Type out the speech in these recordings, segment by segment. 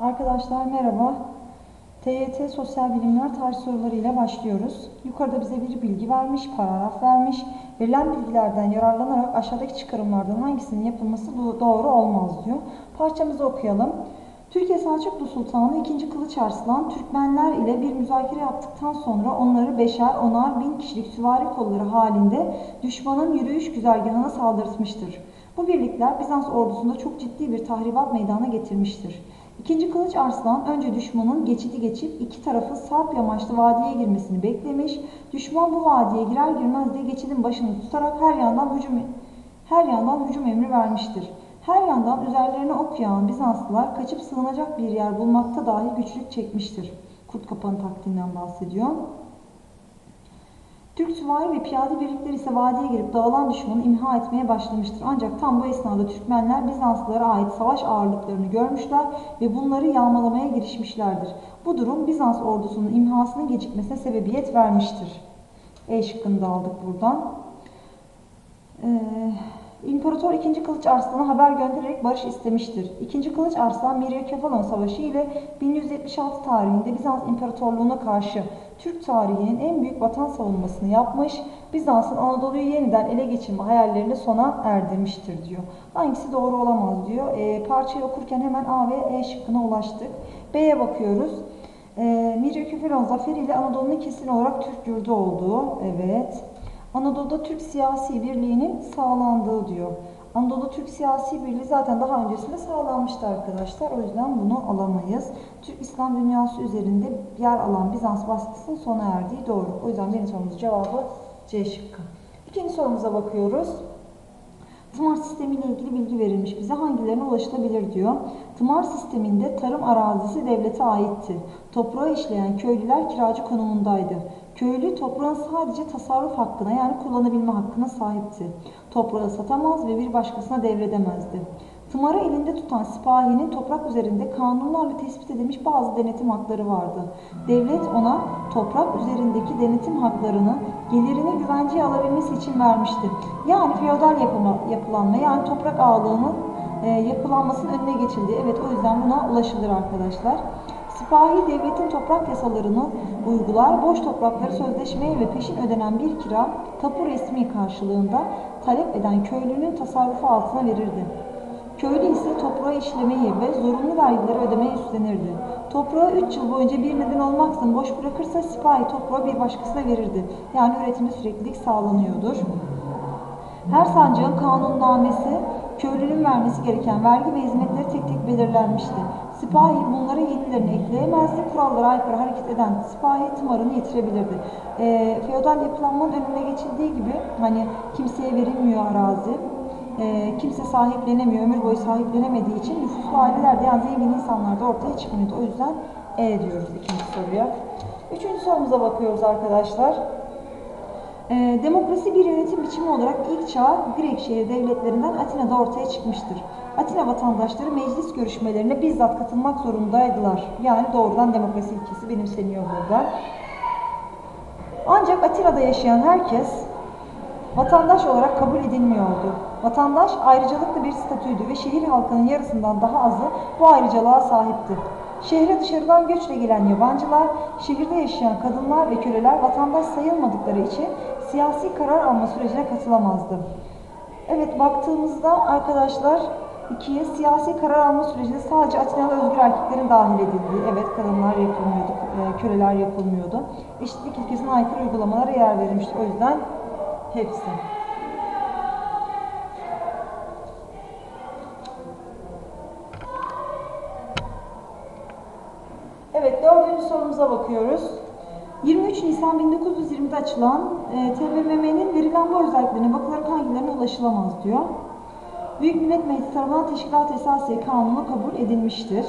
Arkadaşlar merhaba. TYT Sosyal Bilimler tarih soruları ile başlıyoruz. Yukarıda bize bir bilgi vermiş, paragraf vermiş. Verilen bilgilerden yararlanarak aşağıdaki çıkarımlardan hangisinin yapılması do- doğru olmaz diyor. Parçamızı okuyalım. Türkiye Selçuklu Sultanı 2. Kılıç Arslan Türkmenler ile bir müzakere yaptıktan sonra onları beşer, onar, bin kişilik süvari kolları halinde düşmanın yürüyüş güzergahına saldırtmıştır. Bu birlikler Bizans ordusunda çok ciddi bir tahribat meydana getirmiştir. İkinci Kılıç Arslan önce düşmanın geçidi geçip iki tarafı Sarp yamaçlı vadiye girmesini beklemiş. Düşman bu vadiye girer girmez de geçidin başını tutarak her yandan hücum her yandan hücum emri vermiştir. Her yandan üzerlerine ok yağan Bizanslılar kaçıp sığınacak bir yer bulmakta dahi güçlük çekmiştir. Kurt kapanı taktiğinden bahsediyor. Türk süvari ve piyade birlikleri ise vadiye girip dağılan düşmanı imha etmeye başlamıştır. Ancak tam bu esnada Türkmenler Bizanslılara ait savaş ağırlıklarını görmüşler ve bunları yağmalamaya girişmişlerdir. Bu durum Bizans ordusunun imhasının gecikmesine sebebiyet vermiştir. E şıkkını da aldık buradan. Ee, İmparator 2. Kılıç Arslan'a haber göndererek barış istemiştir. 2. Kılıç Arslan Miryakefalon Savaşı ile 1176 tarihinde Bizans İmparatorluğu'na karşı Türk tarihinin en büyük vatan savunmasını yapmış, Bizans'ın Anadolu'yu yeniden ele geçirme hayallerini sona erdirmiştir diyor. Hangisi doğru olamaz diyor. E, parçayı okurken hemen A ve E şıkkına ulaştık. B'ye bakıyoruz. E, Miryakefalon zaferi ile Anadolu'nun kesin olarak Türk yurdu olduğu. Evet. Anadolu'da Türk siyasi birliğinin sağlandığı diyor. Anadolu Türk siyasi birliği zaten daha öncesinde sağlanmıştı arkadaşlar. O yüzden bunu alamayız. Türk İslam dünyası üzerinde yer alan Bizans baskısının sona erdiği doğru. O yüzden birinci sorumuzun cevabı C şıkkı. İkinci sorumuza bakıyoruz. Tımar sistemiyle ilgili bilgi verilmiş bize. Hangilerine ulaşılabilir diyor. Tımar sisteminde tarım arazisi devlete aitti. Toprağı işleyen köylüler kiracı konumundaydı. Köylü toprağın sadece tasarruf hakkına yani kullanabilme hakkına sahipti. Toprağı satamaz ve bir başkasına devredemezdi. Tımarı elinde tutan sipahinin toprak üzerinde kanunlarla tespit edilmiş bazı denetim hakları vardı. Devlet ona toprak üzerindeki denetim haklarını gelirini güvenceye alabilmesi için vermişti. Yani feodal yapıma, yapılanma yani toprak ağalığının e, yapılanmasının önüne geçildi. Evet o yüzden buna ulaşılır arkadaşlar. Sipahi devletin toprak yasalarını uygular, boş toprakları sözleşmeye ve peşin ödenen bir kira tapu resmi karşılığında talep eden köylünün tasarrufu altına verirdi. Köylü ise toprağı işlemeyi ve zorunlu vergileri ödemeyi üstlenirdi. Toprağı 3 yıl boyunca bir neden olmaksızın boş bırakırsa sipahi toprağı bir başkasına verirdi. Yani üretimde süreklilik sağlanıyordur. Her sancağın kanunnamesi köylünün vermesi gereken vergi ve hizmetleri tek tek belirlenmişti. Sipahi bunlara yenilerini ekleyemezdi. Kurallara aykırı hareket eden sipahi tımarını yitirebilirdi. E, feodal yapılanmanın önüne geçildiği gibi hani kimseye verilmiyor arazi. E, kimse sahiplenemiyor, ömür boyu sahiplenemediği için nüfuslu ailelerde yani zengin insanlar da ortaya çıkmıyordu. O yüzden E diyoruz ikinci soruya. Üçüncü sorumuza bakıyoruz arkadaşlar. Ee, demokrasi bir yönetim biçimi olarak ilk çağ Grek şehir devletlerinden Atina'da ortaya çıkmıştır. Atina vatandaşları meclis görüşmelerine bizzat katılmak zorundaydılar. Yani doğrudan demokrasi ilkesi benimseniyor burada. Ancak Atina'da yaşayan herkes vatandaş olarak kabul edilmiyordu. Vatandaş ayrıcalıklı bir statüydü ve şehir halkının yarısından daha azı bu ayrıcalığa sahipti. Şehre dışarıdan göçle gelen yabancılar, şehirde yaşayan kadınlar ve köleler vatandaş sayılmadıkları için siyasi karar alma sürecine katılamazdı. Evet baktığımızda arkadaşlar ikiye siyasi karar alma sürecinde sadece Atinalı özgür erkeklerin dahil edildiği, evet kadınlar yapılmıyordu, e, köleler yapılmıyordu. Eşitlik ilkesine aykırı uygulamalara yer verilmişti. O yüzden hepsi. Evet, dördüncü sorumuza bakıyoruz. 23 Nisan 1920'de açılan e, TBMM'nin verilen bu özelliklerine bakılarak hangilerine ulaşılamaz diyor. Büyük Millet Meclisi tarafından Teşkilat Esasiye Kanunu kabul edilmiştir.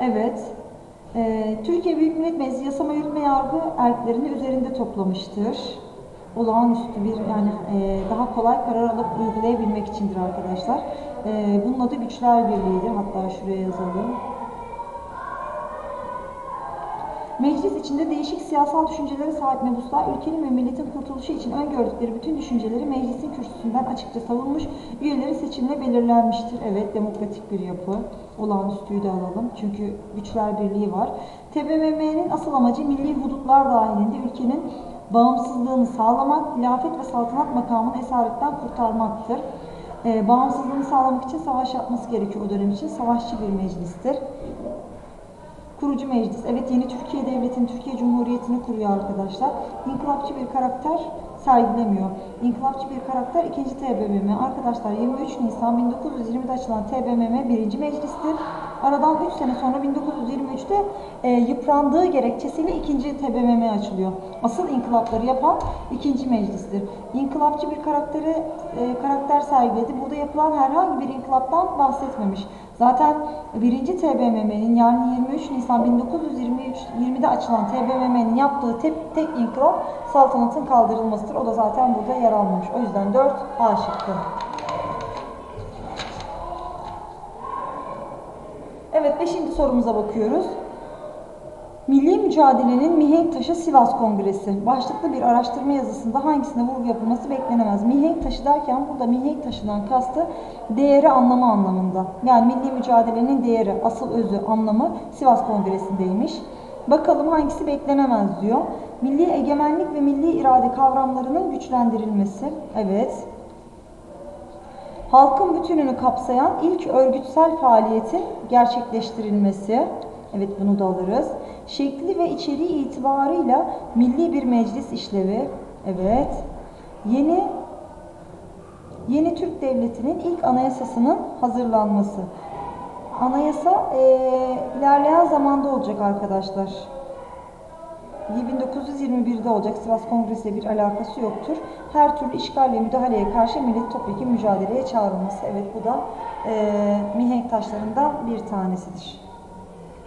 Evet. E, Türkiye Büyük Millet Meclisi yasama yürütme yargı erklerini üzerinde toplamıştır. Olağanüstü bir yani e, daha kolay karar alıp uygulayabilmek içindir arkadaşlar. E, bunun adı Güçler Birliği'dir. Hatta şuraya yazalım. Meclis içinde değişik siyasal düşüncelere sahip mebuslar ülkenin ve milletin kurtuluşu için öngördükleri bütün düşünceleri meclisin kürsüsünden açıkça savunmuş, üyeleri seçimle belirlenmiştir. Evet, demokratik bir yapı. Olağanüstüyü de alalım çünkü güçler birliği var. TBMM'nin asıl amacı milli hudutlar dahilinde ülkenin bağımsızlığını sağlamak, hilafet ve saltanat makamını esaretten kurtarmaktır. Ee, bağımsızlığını sağlamak için savaş yapması gerekiyor o dönem için. Savaşçı bir meclistir. Kurucu meclis. Evet yeni Türkiye Devleti'ni, Türkiye Cumhuriyeti'ni kuruyor arkadaşlar. İnkılapçı bir karakter sergilemiyor. İnkılapçı bir karakter 2. TBMM. Arkadaşlar 23 Nisan 1920'de açılan TBMM 1. meclistir. Aradan 3 sene sonra 1923'te e, yıprandığı gerekçesiyle 2. TBMM açılıyor. Asıl inkılapları yapan 2. meclistir. İnkılapçı bir karakteri e, karakter sergiledi. Burada yapılan herhangi bir inkılaptan bahsetmemiş. Zaten 1. TBMM'nin yani 23 Nisan 1923 20'de açılan TBMM'nin yaptığı tek, tek inkılap saltanatın kaldırılmasıdır. O da zaten burada yer almamış. O yüzden 4 A şıkkı. Evet 5. sorumuza bakıyoruz. Milli mücadelenin mihenk taşı Sivas Kongresi. Başlıklı bir araştırma yazısında hangisine vurgu yapılması beklenemez? Mihenk taşı derken burada mihenk taşından kastı değeri anlamı anlamında. Yani milli mücadelenin değeri, asıl özü, anlamı Sivas Kongresi'ndeymiş. Bakalım hangisi beklenemez diyor. Milli egemenlik ve milli irade kavramlarının güçlendirilmesi. Evet. Halkın bütününü kapsayan ilk örgütsel faaliyetin gerçekleştirilmesi. Evet bunu da alırız. Şekli ve içeriği itibarıyla milli bir meclis işlevi. Evet. Yeni Yeni Türk Devleti'nin ilk anayasasının hazırlanması. Anayasa eee, ilerleyen zamanda olacak arkadaşlar. 1921'de olacak. Sivas Kongresi ile bir alakası yoktur. Her türlü işgal ve müdahaleye karşı millet topyekun mücadeleye çağrılması. Evet bu da eee mihenk taşlarından bir tanesidir.